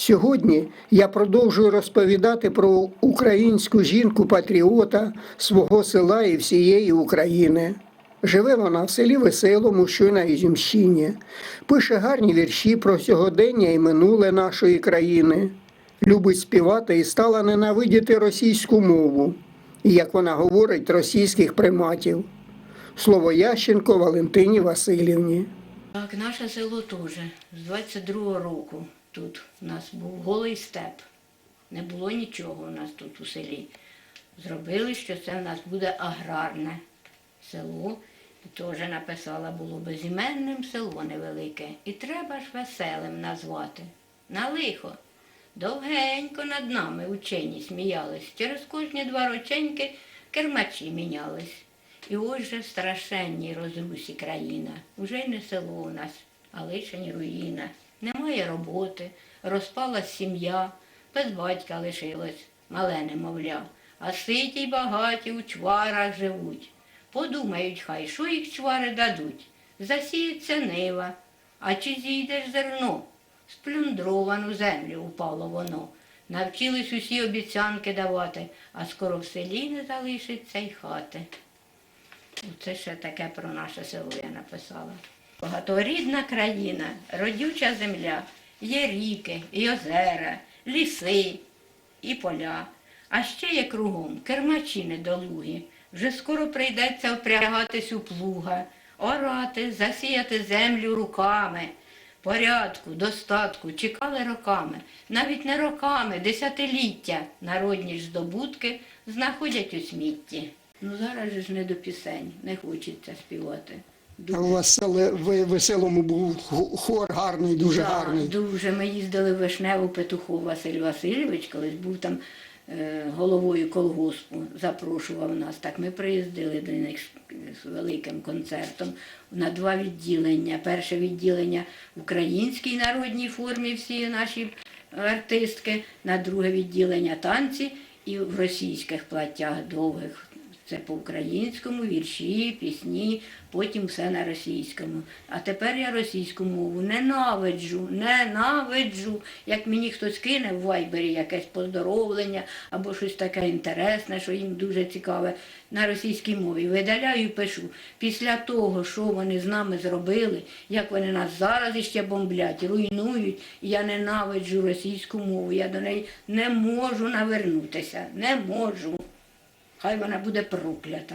Сьогодні я продовжую розповідати про українську жінку-патріота свого села і всієї України. Живе вона в селі Веселому, що на Ізюмщині. Пише гарні вірші про сьогодення і минуле нашої країни. Любить співати і стала ненавидіти російську мову, і, як вона говорить, російських приматів. Слово Ященко Валентині Васильівні. Так, наше село теж з 22-го року тут у нас був голий степ. Не було нічого у нас тут у селі. Зробили, що це в нас буде аграрне село. І теж написала, було безіменним село невелике. І треба ж веселим назвати. На лихо. Довгенько над нами учені сміялись. Через кожні два роченьки кермачі мінялись. І ось же в страшенній розрусі країна. Уже й не село у нас, а лишень руїна. Немає роботи, розпалась сім'я, без батька лишилось, мале немовля. А ситі й багаті у чварах живуть. Подумають хай, що їх чвари дадуть. Засіється нива, а чи зійдеш зерно? Сплюндровану землю упало воно. Навчились усі обіцянки давати, а скоро в селі не залишиться й хати. Це ще таке про наше село я написала. Багаторідна країна, родюча земля, є ріки, і озера, ліси і поля. А ще є кругом кермачі недолугі. Вже скоро прийдеться впрягатись у плуга, орати, засіяти землю руками. Порядку, достатку чекали роками, навіть не роками, десятиліття народні ж здобутки знаходять у смітті. Ну зараз же ж не до пісень, не хочеться співати. У вас в веселому був хор гарний, дуже Так, гарний. Дуже. Ми їздили в Вишневу Петухов Василь Васильович, колись був там е, головою колгоспу, запрошував нас. Так ми приїздили до них з великим концертом на два відділення. Перше відділення в українській народній формі, всі наші артистки, на друге відділення танці і в російських платтях довгих. Це по-українському, вірші, пісні, потім все на російському. А тепер я російську мову ненавиджу, ненавиджу. Як мені хтось кине в вайбері якесь поздоровлення або щось таке інтересне, що їм дуже цікаве, на російській мові. Видаляю пишу. Після того, що вони з нами зробили, як вони нас зараз іще бомблять, руйнують, я ненавиджу російську мову. Я до неї не можу навернутися, не можу. Хай вона буде проклята.